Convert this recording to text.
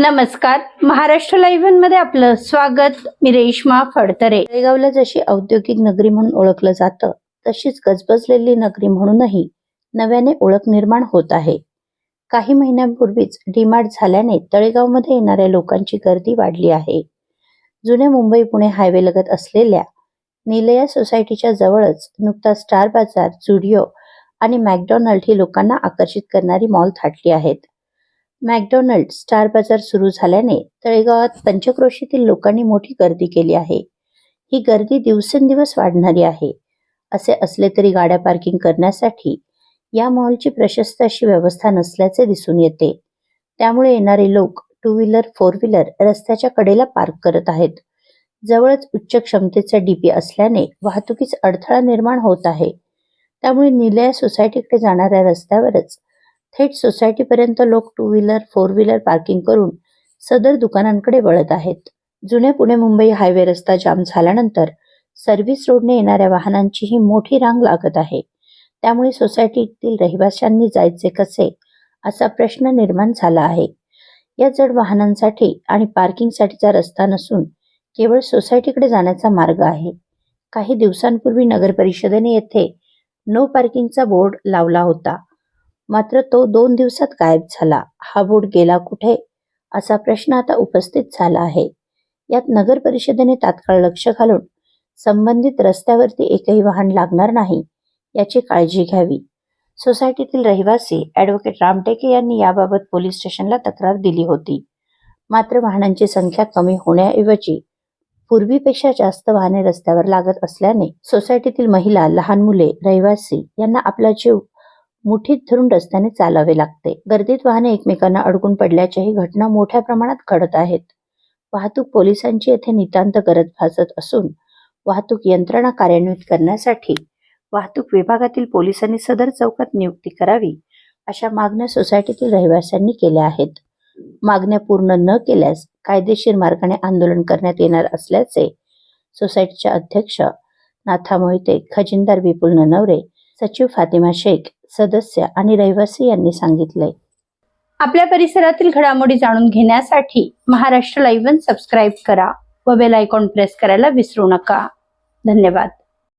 नमस्कार. महाराष्ट्र लाईव्हमध्ये आपलं स्वागत. मी रेश्मा फडतरे. तळेगावला जशी औद्योगिक नगरी म्हणून ओळखलं जातं तशीच गजबजलेली नगरी म्हणूनही नव्याने ओळख निर्माण होत आहे. काही महिन्यांपूर्वीच डिमार्ट झाल्याने तळेगावमध्ये येणाऱ्या लोकांची गर्दी वाढली आहे. जुन्या मुंबई पुणे हायवे लगत असलेल्या निलया सोसायटीच्या जवळच नुकता स्टार बाजार जुडिओ आणि मॅकडॉनल्ड ही लोकांना आकर्षित करणारी मॉल थाटली आहेत. मॅकडोनल्ड स्टार बाजार सुरू झाल्याने तळेगावात पंचक्रोशीतील लोकांनी मोठी गर्दी केली आहे. ही गर्दी दिवसेंदिवस वाढणारी आहे. असे असले तरी गाड्या पार्किंग करण्यासाठी या मॉलची प्रशस्त अशी व्यवस्था नसल्याचे दिसून येते. त्यामुळे येणारे लोक टू व्हीलर फोर व्हीलर रस्त्याच्या कडेला पार्क करत आहेत. जवळच उच्च क्षमतेचा डीपी असल्याने वाहतुकीस अडथळा निर्माण होत आहे. त्यामुळे निलया सोसायटीकडे जाणाऱ्या रस्त्यावरच थेट सोसायटीपर्यंत लोक two wheeler four wheeler parking करून सदर दुकानांकडे वळत आहेत. जुन्या पुणे मुंबई हायवे रस्ता जाम झाल्यानंतर सर्व्हिस रोडने येणाऱ्या वाहनांचीही मोठी रांग लागत आहे. त्यामुळे सोसायटीतील रहिवाशांनी जायचे कसे असा प्रश्न निर्माण झाला आहे. या जड वाहनांसाठी आणि पार्किंगसाठीचा रस्ता नसून केवळ सोसायटीकडे जाण्याचा मार्ग आहे. काही दिवसांपूर्वी नगर परिषदेने येथे नो पार्किंगचा बोर्ड लावला होता. मात्र तो दोन दिवसात गायब झाला. हा बोर्ड गेला कुठे? असा प्रश्न आता उपस्थित झाला आहे. यात नगर परिषदेने तात्काळ लक्ष घालून संबंधित रस्त्यावरती एकही वाहन लागणार नाही याची काळजी घ्यावी. सोसायटीतील रहिवासी ॲडव्होकेट रामटेके यांनी याबाबत पोलीस स्टेशनला तक्रार दिली होती. मात्र वाहनांची संख्या कमी होण्याऐवजी पूर्वीपेक्षा जास्त वाहने रस्त्यावर लागत असल्याने सोसायटीतील महिला लहान मुले रहिवासी यांना आपला जीव मुठीत धरून रस्त्याने चालावे लागते. गर्दीत वाहने एकमेकांना अडकून पडल्याच्याही घटना मोठ्या प्रमाणात घडत आहेत. वाहतूक पोलिसांची येथे नितांत गरज भासत असून वाहतूक यंत्रणा कार्यान्वित करण्यासाठी वाहतूक विभागातील पोलिसांनी सदर चौकात नियुक्ती करावी अशा मागण्या सोसायटीतील रहिवाशांनी केल्या आहेत. मागण्या पूर्ण न केल्यास कायदेशीर मार्गाने आंदोलन करण्यात येणार असल्याचे सोसायटीच्या अध्यक्ष नाथा मोहिते खजिनदार विपुल ननवरे सचिव फातिमा शेख सदस्य आणि रहिवासी यांनी सांगितले. आपल्या परिसरातील घडामोडी जाणून घेण्यासाठी महाराष्ट्र लाईव्ह सबस्क्राईब करा व बेल आयकॉन प्रेस करायला विसरू नका. धन्यवाद.